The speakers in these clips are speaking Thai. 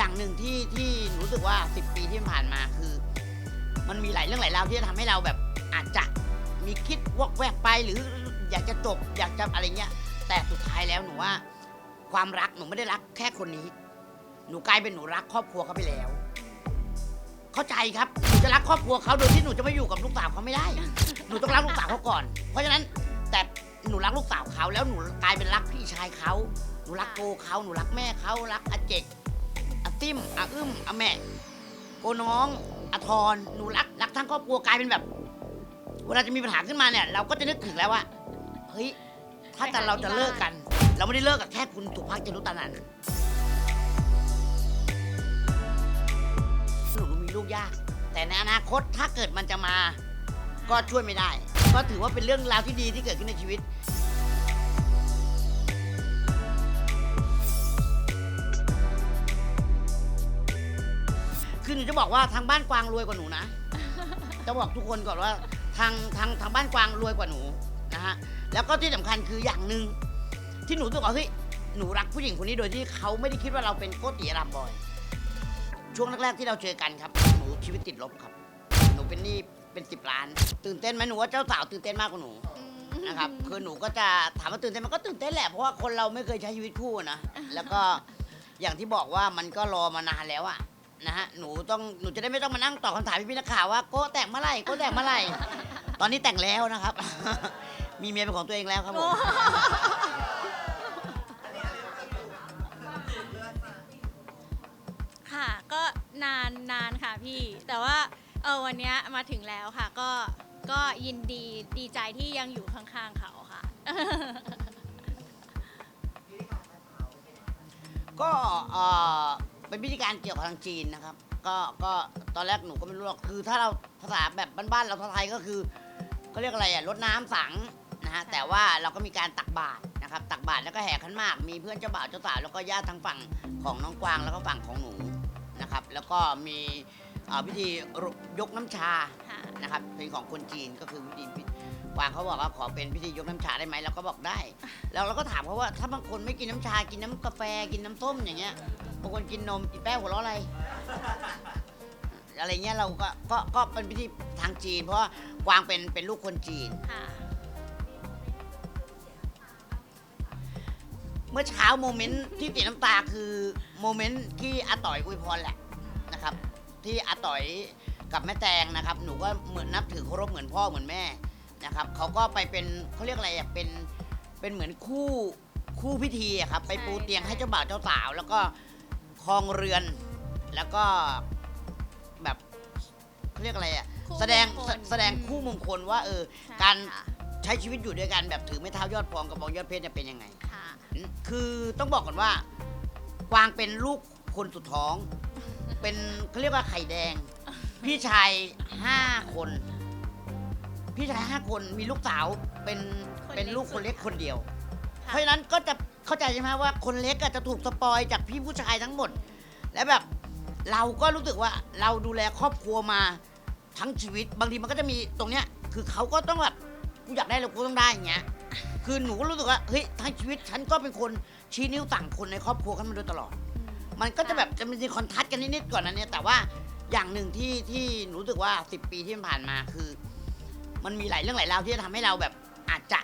อย่างหนึ่งที่ที่หนูรู้สึกว่า 10 ปีที่ผ่านมาคือ มันมีหลายเรื่องหลายราวที่จะทำให้เราแบบอาจจะมีคิดวอกแวกไปหรืออยากจะจบอยากจะอะไรเงี้ย แต่สุดท้ายแล้วหนูว่า ความรักหนูไม่ได้รักแค่คนนี้ หนูกลายเป็นหนูรักครอบครัวเขาไปแล้ว เข้าใจครับหนูจะรักครอบครัวเขาโดยที่หนูจะไม่อยู่กับลูกสาวเขาไม่ได้ หนูต้องรักลูกสาวเขาก่อน เพราะฉะนั้นแต่หนูรักลูกสาวเขาแล้วหนูกลายเป็นรักพี่ชายเขา หนูรักโกเขาหนูรักแม่เขารักอาเจก ติ้มอาอึ้มอาแม่โกน้องอาทรหนูรักรักทั้งครอบครัวกลายเป็นแบบ เวลาจะมีปัญหาขึ้นมาเนี่ย เราก็จะนึกถึงแล้วว่าเฮ้ยถ้าแต่เราจะเลิกกัน เราไม่ได้เลิกกับแค่คุณสุภาพจรุตานันท์หนูมีลูกยาก แต่ในอนาคตถ้าเกิดมันจะมา ก็ช่วยไม่ได้ ก็ถือว่าเป็นเรื่องราวที่ดีที่เกิดขึ้นในชีวิต จะบอกว่าทางบ้านกวางรวยกว่าหนูนะจะบอกทุกคนก่อนว่าทางทางทางบ้านกวางรวยกว่าหนูนะฮะแล้วก็ที่สำคัญคืออย่างหนึ่งที่หนูรู้สึกว่าเฮ้ยหนูรักผู้หญิงคนนี้โดยที่เขาไม่ได้คิดว่าเราเป็นโกติอารามบอย ช่วงแรกๆที่เราเจอกันครับหนูชีวิตติดลบครับ หนูเป็นหนี้เป็นสิบล้าน ตื่นเต้นไหมหนูว่าเจ้าสาวตื่นเต้นมากกว่าหนูนะครับคือหนูก็จะถามว่าตื่นเต้นมันก็ตื่นเต้นแหละเพราะว่าคนเราไม่เคยใช้ชีวิตคู่นะแล้วก็อย่างที่บอกว่ามันก็รอมานานแล้วอะ นะฮะหนูต้องหนูจะได้ไม่ต้องมานั่งตอบคำถามพี่ๆนักข่าวว่าโก้แต่งเมื่อไหร่โก้แต่งเมื่อไหร่ ตอนนี้แต่งแล้วนะครับ มีเมียเป็นของตัวเองแล้วครับผม ค่ะ ก็นานนานค่ะพี่ แต่ว่าเออวันเนี้ยมาถึงแล้วค่ะ ก็ก็ยินดีดีใจที่ยังอยู่ข้างๆเขาค่ะ ก็เอ่อ เป็นพิธีการเกี่ยวกับทางจีนนะครับ ก็ก็ตอนแรกหนูก็ไม่รู้หรอกคือถ้าเราภาษาแบบบ้านๆเราไทยก็คือเขาเรียกอะไรอะรดน้ำสังนะฮะแต่ว่าเราก็มีการตักบาตรนะครับตักบาตรแล้วก็แห่ขันหมาก มีเพื่อนเจ้าบ่าวเจ้าสาวแล้วก็ญาติทางฝั่งของน้องกวางแล้วก็ฝั่งของหนูนะครับ แล้วก็มีเอ่อพิธียกน้ำชา ค่ะ นะครับเป็นของคนจีนก็คือพิธีพิ กวางเขาบอกว่าขอเป็นพิธียกน้ำชาได้ไหมเราก็บอกได้ แล้วเราก็ถามเขาว่าถ้าบางคนไม่กินน้ำชากินน้ำกาแฟกินน้ำส้มอย่างเงี้ยบางคนกินนมกินแป้งหัวเราะอะไร อะไรเงี้ยเราก็ก็ก็เป็นพิธีทางจีน เพราะว่ากวางเป็นเป็นลูกคนจีน ค่ะ เมื่อเช้าโมเมนต์ที่ติดน้ำตาคือโมเมนต์ที่อาต่อยอวยพรแหละนะครับ ที่อาต่อยกับแม่แตงนะครับ หนูก็เหมือนนับถือเคารพเหมือนพ่อเหมือนแม่ นะครับเขาก็ไปเป็นเขาเรียกอะไรอะเป็นเป็นเหมือนคู่คู่พิธีอะครับ ไปปูเตียงให้เจ้าบ่าวเจ้าสาว แล้วก็ครองเรือน แล้วก็แบบเขาเรียกอะไรอะคู่แสดงมงคลแสดงคู่มงคลว่าเออใช่การค่ะใช้ชีวิตอยู่ด้วยกันแบบถือไม้เท้ายอดพองกับบองยอดเพชรจะเป็นยังไง ค่ะ คือต้องบอกก่อนว่ากวางเป็นลูกคนสุดท้อง เป็นเขาเรียกว่าไข่แดง พี่ชายห้าคน พี่ชายห้าคนมีลูกสาวเป็นคนเล็กเป็นลูกสุดคนเล็กคนเดียว ค่ะ เพราะฉะนั้นก็จะเข้าใจใช่ไหมว่าคนเล็กอะจะถูกสปอยจากพี่ผู้ชายทั้งหมด และแบบเราก็รู้สึกว่าเราดูแลครอบครัวมาทั้งชีวิต บางทีมันก็จะมีตรงเนี้ย คือเขาก็ต้องแบบกูอยากได้แล้วกูต้องได้อย่างเงี้ย คือหนูก็รู้สึกว่าเฮ้ยทั้งชีวิตฉันก็เป็นคนชี้นิ้วสั่งคนในครอบครัวกันมาโดยตลอดอืมมันก็จะแบบจะมีคอนทัสต์กันนิดๆก่อนนะเนี่ยแต่ว่าอย่างหนึ่งที่ที่หนูรู้สึกว่า 10 ปีที่ผ่านมาคือ มันมีหลายเรื่องหลายราวที่จะทำให้เราแบบอาจจะ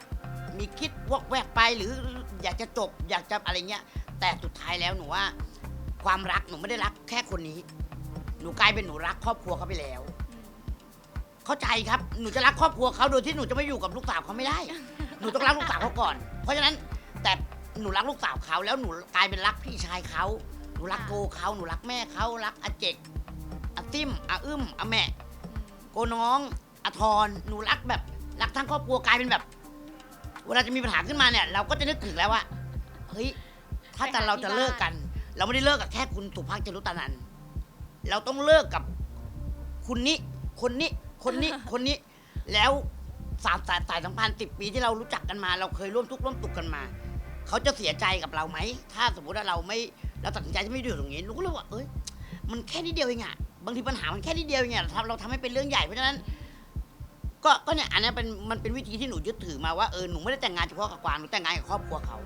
มีคิดวอกแวกไปหรืออยากจะจบอยากจะอะไรเงี้ย แต่สุดท้ายแล้วหนูว่า ความรักหนูไม่ได้รักแค่คนนี้ หนูกลายเป็นหนูรักครอบครัวเขาไปแล้ว เข้าใจครับหนูจะรักครอบครัวเขาโดยที่หนูจะไม่อยู่กับลูกสาวเขาไม่ได้ หนูต้องรักลูกสาวเขาก่อน เพราะฉะนั้นแต่หนูรักลูกสาวเขาแล้วหนูกลายเป็นรักพี่ชายเขาหนูรักโกเขาหนูรักแม่เขารักอาเจกอาติ้มอาอึ้มอาแม่ โกน้อง อาทรหนูรักแบบรักทั้งครอบครัวกลายเป็นแบบ เวลาจะมีปัญหาขึ้นมาเนี่ย เราก็จะนึกถึงแล้วว่าเฮ้ยถ้าแต่เราจะเลิกกัน เราไม่ได้เลิกกับแค่คุณสุภาพจรุตานันท์เราต้องเลิกกับคุณนี้คนนี้คนนี้คนนี้ แล้วสามสายสายสัมพันธ์สิบปีที่เรารู้จักกันมา เราเคยร่วมทุกข์ร่วมสุขกันมา เขาจะเสียใจกับเราไหม ถ้าสมมติว่าเราไม่เราตัดสินใจที่ไม่อยู่ตรงนี้หนูก็เลยว่าเอ้ยมันแค่นิดเดียวเองอะบางทีปัญหามันแค่นิดเดียวเองอะเราทำเราทำให้เป็นเรื่องใหญ่เพราะฉะนั้น ก็ก็เนี่ยอันนี้เป็นมันเป็นวิธีที่หนูยึดถือมาว่าเออหนูไม่ได้แต่งงานเฉพาะกับกวางหนูแต่งงานกับครอบครัวเขา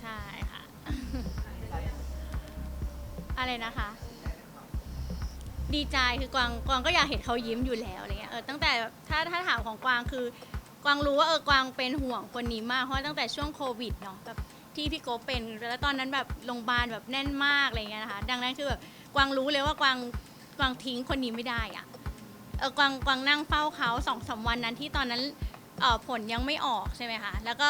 ใช่ค่ะ อะไรนะคะ ดีใจคือกวางกวางก็อยากเห็นเขายิ้มอยู่แล้วอะไรเงี้ยเออตั้งแต่แบบถ้าถ้าถามของกวางคือกวางรู้ว่าเออกวางเป็นห่วงคนนี้มากเพราะตั้งแต่ช่วงโควิดเนาะแบบที่พี่โกเป็นแล้วตอนนั้นแบบโรงพยาบาลแบบแน่นมากอะไรเงี้ยนะคะ ดังนั้นคือแบบ กวางรู้เลยว่ากวางกวางทิ้งคนนี้ไม่ได้อะเออกวางกวางนั่งเฝ้าเขาสองสามวันนั้นที่ตอนนั้นเออผลยังไม่ออกใช่ไหมคะแล้วก็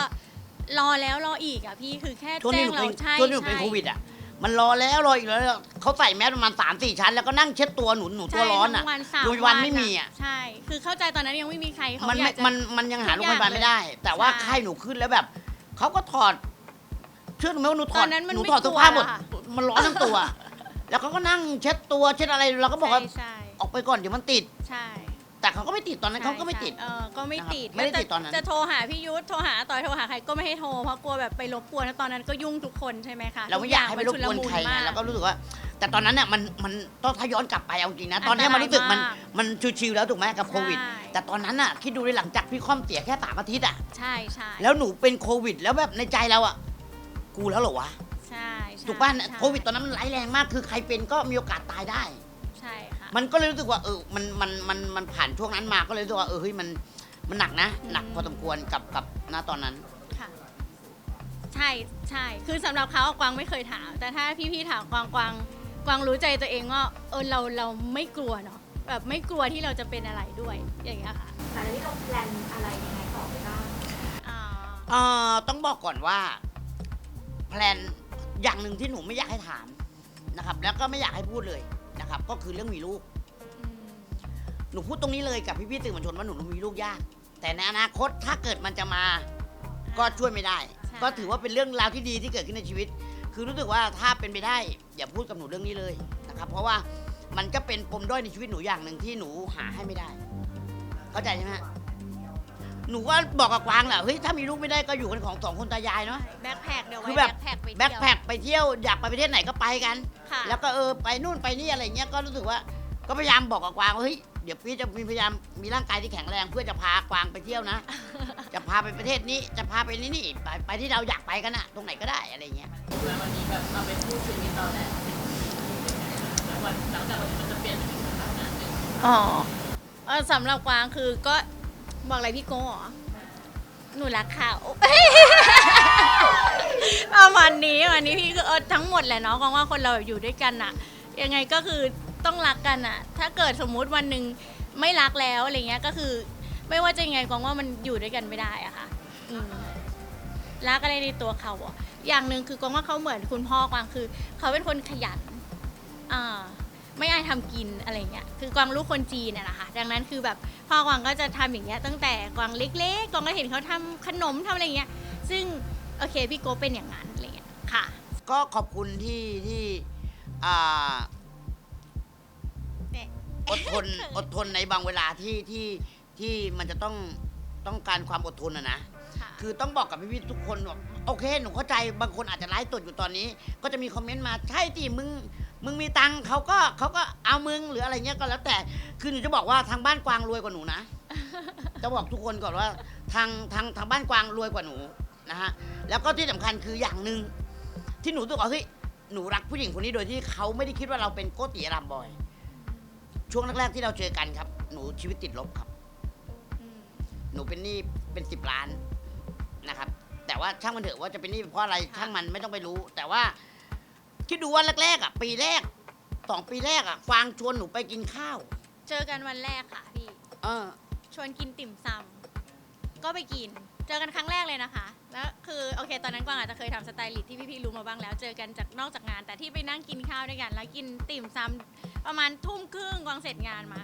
รอแล้วรออีกอะพี่คือแค่ช่วงแจ้นี้หงนูเราเป็นใช่ช่วงนี้หนูเป็นใช่โควิดอะมันรอแล้วรออีกแล้วเขาใส่แมสประมาณสามสี่ชั้น แล้วก็นั่งเช็ดตัวหนูหนูตัวร้อนอะ ใช่ทั้งวันสามโรงพยาบาลไม่มีอะ ใช่ คือเข้าใจตอนนั้นยังไม่มีใครเขามันอไม่ยากจะ มันมันยังหาทุโรงกพยาบาลอย่างไม่ได้ แต่ว่าใช่ ไข้หนูขึ้นแล้วแบบเขาก็ถอดเชื่อหนูไหมว่าหนูถอตดอนนั้นมันหนูไม่ถอดเสื้อกลัวผ้าหมดอะค่ะ มันร้อนทั้งตัว แล้วเขาก็นั่งเช็ดตัวเช็ดอะไรเราก็บอกว่าใช่ใช่ออกไปก่อนเดี๋ยวมันติด ใช่แต่เขาก็ไม่ติดตอนนั้นเขาก็ไม่ใช่ติด เออก็ไม่นะครับติดไม่ได้จะติดตอนนั้นจะโทรหาพี่ยุทธโทรหาต่อยโทรหาใครก็ไม่ให้โทรเพราะกลัวแบบไปรบกวนแล้วตอนนั้นก็ยุ่งทุกคนใช่ไหมคะเราไม่อยากให้ไปรบกวนใครทุกอย่างมันชุลมุนมากไงเราก็รู้สึกว่า แต่ตอนนั้นเนี่ยมันมันต้องถ้าย้อนกลับไปเอาจริงนะ ตอนนี้อันตรายมันรู้สึกมันมากมันชิวๆแล้วถูกไหมกับโควิดใช่แต่ตอนนั้นอะคิดดูเลยหลังจากพี่ค่อมเสียแค่สามอาทิตย์อะใช่ใช่แล้วหนูเป็นโควิด แล้วแบบในใจเราอะกูแล้วเหรอวะ ใช่ใช่ถูกป่ะใช่โควิดตอนนั้นมันร้ายแรงมาก คือใครเป็นก็มีโอกาสตายได้ ใช่ค่ะ มันก็เลยรู้สึกว่าเออ มัน มัน มัน มันผ่านช่วงนั้นมา ก็เลยรู้สึกว่าเออ เฮ้ย มัน มันหนักนะ หนักพอสมควรกับกับณตอนนั้น ค่ะใช่ใช่ คือสำหรับเขาอะกวางไม่เคยถาม แต่ถ้าพี่ๆถามกวางกวางกวางรู้ใจตัวเองว่าเออเราเราไม่กลัวเนาะแบบไม่กลัวที่เราจะเป็นอะไรด้วยอย่างเงี้ยค่ะแต่ตอนนี้เราแพลนอะไรยังไงต่อไปบ้าง อ่า เอ่อต้องบอกก่อนว่า แพลน อย่างหนึ่งที่หนูไม่อยากให้ถามนะครับ แล้วก็ไม่อยากให้พูดเลยนะครับ ก็คือเรื่องมีลูกอืมหนูพูดตรงนี้เลยกับพี่ๆสื่อมวลชนว่าหนูมีลูกยาก แต่ในอนาคตถ้าเกิดมันจะมาก็ช่วยไม่ได้ ใช่ ก็ถือว่าเป็นเรื่องราวที่ดีที่เกิดขึ้นในชีวิต คือรู้สึกว่าถ้าเป็นไปได้อย่าพูดกับหนูเรื่องนี้เลยนะครับ เพราะว่ามันก็เป็นปมด้อยในชีวิตหนูอย่างหนึ่งที่หนูหาให้ไม่ได้ เข้าใจใช่ไหมฮะ หนูก็บอกกับกวางแหละเฮ้ยถ้ามีลูกไม่ได้ก็อยู่กันของสองคนตายายเนาะ แบ็คแพคเดี๋ยวคืไว้อแบบแบ็คแพคไปแบ็คเที่ยวแพคไปเที่ยวอยากไปประเทศไหนก็ไปกัน ค่ะ แล้วก็เออไปนู่นไปนี่อะไรเงี้ยก็รู้สึกว่าก็พยายามบอกกับกวางว่าเฮ้ยเดี๋ยวพี่จะมีพยายามมีร่างกายที่แข็งแรงเพื่อจะพากวางไปเที่ยวนะ จะพาไปประเทศนี้จะพาไปนี่นี่ไปไปที่เราอยากไปกันอะตรงไหนก็ได้อะไรเงี้ย แล้ววันนี้แบบเราเป็นผู้ชีวิตตอนแรกแล้ววันหลังจากวันนี้มันจะเปลี่ยนเป็นอีกสถานะหนึ่งอ๋อเออสำหรับกวางคือก็ บอกอะไรพี่โก้เหรอ หนูรักเขาประมาณนี้วันนี้พี่ก็เออทั้งหมดแหละเนาะกวางว่าคนเราแบบอยู่ด้วยกันอะยังไงก็คือต้องรักกันอะถ้าเกิดสมมุติวันหนึ่งไม่รักแล้วอะไรเงี้ยก็คือ ไม่ว่าจะยังไงกวางว่ามันอยู่ด้วยกันไม่ได้อะค่ะอืมรักอะไรในตัวเขาอะอย่างหนึ่งคือกวางว่าเขาเหมือนคุณพ่อกวางคือ เขาเป็นคนขยัน อ่า ไม่อายทำกินอะไรเงี้ยคือกวางลูกคนจีนน่ะนะคะดังนั้นคือแบบพ่อกวางก็จะทำอย่างเงี้ยตั้งแต่กวางเล็กๆกวางก็เห็นเขาทำขนมทำอะไรเงี้ยซึ่งโอเคพี่โกเป็นอย่างนั้นอะไรเงี้ยค่ะ ก็ขอบคุณที่ที่อ่าเนี่ยอดทน อดทนในบางเวลาที่ที่ที่มันจะต้องต้องการความอดทนอะนะ ค่ะ คือต้องบอกกับพี่ๆทุกคนว่าโอเค หนูเข้าใจบางคนอาจจะไลฟ์สดอยู่ตอนนี้ ก็จะมีคอมเมนต์มาใช่ที่มึง มึงมีตังค์เขาก็เขาก็เอามึงหรืออะไรเงี้ยก็แล้วแต่ คือหนูจะบอกว่าทางบ้านกวางรวยกว่าหนูนะ จะบอกทุกคนก่อนว่าทางทางทางบ้านกวางรวยกว่าหนูนะฮะ แล้วก็ที่สำคัญคืออย่างหนึ่งที่หนูรู้สึกว่าเฮ้ยหนูรักผู้หญิงคนนี้โดยที่เขาไม่ได้คิดว่าเราเป็นโกติอารามบอย ช่วงแรกๆที่เราเจอกันครับ หนูชีวิตติดลบครับ อืมหนูเป็นหนี้เป็นสิบล้านนะครับ แต่ว่าช่างมันเถอะว่าจะเป็นหนี้เพราะอะไรค่ะช่างมันไม่ต้องไปรู้ แต่ว่า คิดดูว่าแรกๆอะ ปีแรกสองปีแรกอะ ฟางชวนหนูไปกินข้าว เจอกันวันแรกค่ะพี่ เออ ชวนกินติ่มซำก็ไปกิน เจอกันครั้งแรกเลยนะคะ แล้วคือโอเค ตอนนั้นกวางอาจจะเคยทำสไตลิสต์ที่พี่ๆรู้มาบ้างแล้ว เจอกันจากนอกจากงาน แต่ที่ไปนั่งกินข้าวด้วยกัน แล้วกินติ่มซำประมาณทุ่มครึ่งกวางเสร็จงานมา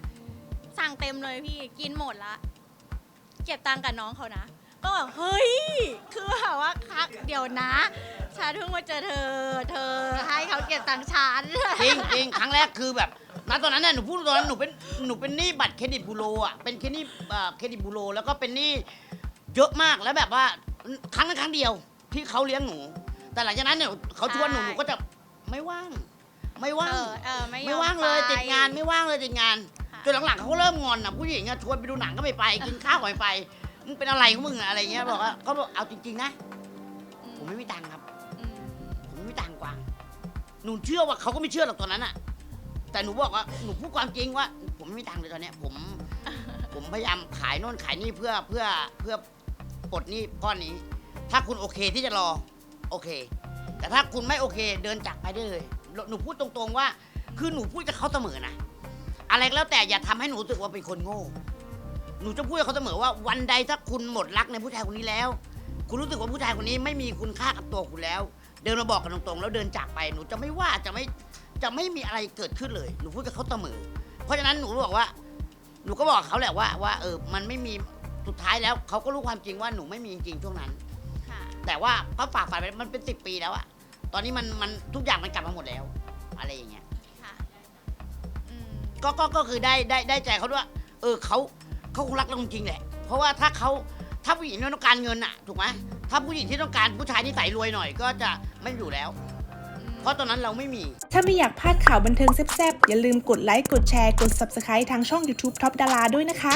สั่งเต็มเลยพี่กินหมดละ เก็บตังค์กับน้องเขานะ ก็แบบเฮ้ย คือแบบว่าคักเดี๋ยวนะ ฉันเพิ่งมาเจอเธอ เธอให้เขาเก็บตังค์ฉัน จริงจริงครั้งแรกคือแบบณตอนนั้นเนี่ยหนูพูดตอนนั้นหนูเป็นหนูเป็นหนี้บัตรเครดิตบูโรอะเป็นเครดิตเอ่อเครดิตบูโรแล้วก็เป็นหนี้เยอะมากแล้วแบบว่าครั้งนั้นครั้งเดียวที่เขาเลี้ยงหนู แต่หลังจากนั้นเนี่ยเขาชวนหนูใช่ หนูก็จะไม่ว่าง ไม่ว่างเออเออไม่ยอไม่ว่างเลยไป ติดงานไม่ว่างเลยติดงานค่ะ จนหลังๆเขาก็เริ่มงอนอะผู้หญิงอะชวนไปดูหนังก็ไม่ไปกินข้าวก็ไม่ไปมึงเป็นอะไรของมึงอะอะไรเงี้ยบอกว่าเขาบอกเอาจริงๆนะ อืมผมไม่มีตังค์ครับ หนูเชื่อว่าเขาก็ไม่เชื่อหรอกตอนนั้นอะแต่หนูบอกว่าหนูพูดความจริงว่า ผมไม่มีตังค์เลยตอนเนี้ย ผม ผมพยายามขายโน่นขายนี่เพื่อเพื่อเพื่อปลดหนี้ก้อนนี้ ถ้าคุณโอเคที่จะรอ โอเค แต่ถ้าคุณไม่โอเค เดินจากไปได้เลย หนูพูดตรงๆว่า คือหนูพูดกับเขาเสมอนะอะไรก็แล้วแต่อย่าทำให้หนูรู้สึกว่าเป็นคนโง่ หนูจะพูดกับเขาเสมอว่าวันใดถ้าคุณหมดรักในผู้ชายคนนี้แล้ว คุณรู้สึกว่าผู้ชายคนนี้ไม่มีคุณค่ากับตัวคุณแล้ว เดินมาบอกกันตรงๆ แล้วเดินจากไปหนูจะไม่ว่าจะไม่จะไม่มีอะไรเกิดขึ้นเลย หนูพูดกับเขาเสมอ เพราะฉะนั้นหนูบอกว่า หนูก็บอกเขาแหละว่าว่าเออมันไม่มีสุดท้ายแล้วเขาก็รู้ความจริงว่าหนูไม่มีจริงๆช่วงนั้น ค่ะ แต่ว่าก็ฝากฝันไปมันเป็นสิบปีแล้วอะตอนนี้มันมันทุกอย่างมันกลับมาหมดแล้ว อะไรอย่างเงี้ย ค่ะ อืม ก็ก็ก็คือได้ได้ได้ใจเขาด้วยว่าเออเขาเขาคงรักเราจริงๆแหละ เพราะว่าถ้าเขา ถ้าผู้หญิงที่ต้องการเงินอะถูกไหมถ้าผู้หญิงที่ต้องการผู้ชายที่ใส่รวยหน่อยก็จะไม่อยู่แล้ว เพราะตอนนั้นเราไม่มี ถ้าไม่อยากพลาดข่าวบันเทิงแซ่บๆ อย่าลืมกดไลค์ กดแชร์ กด Subscribe ทางช่อง YouTube Top Dara ด้วยนะคะ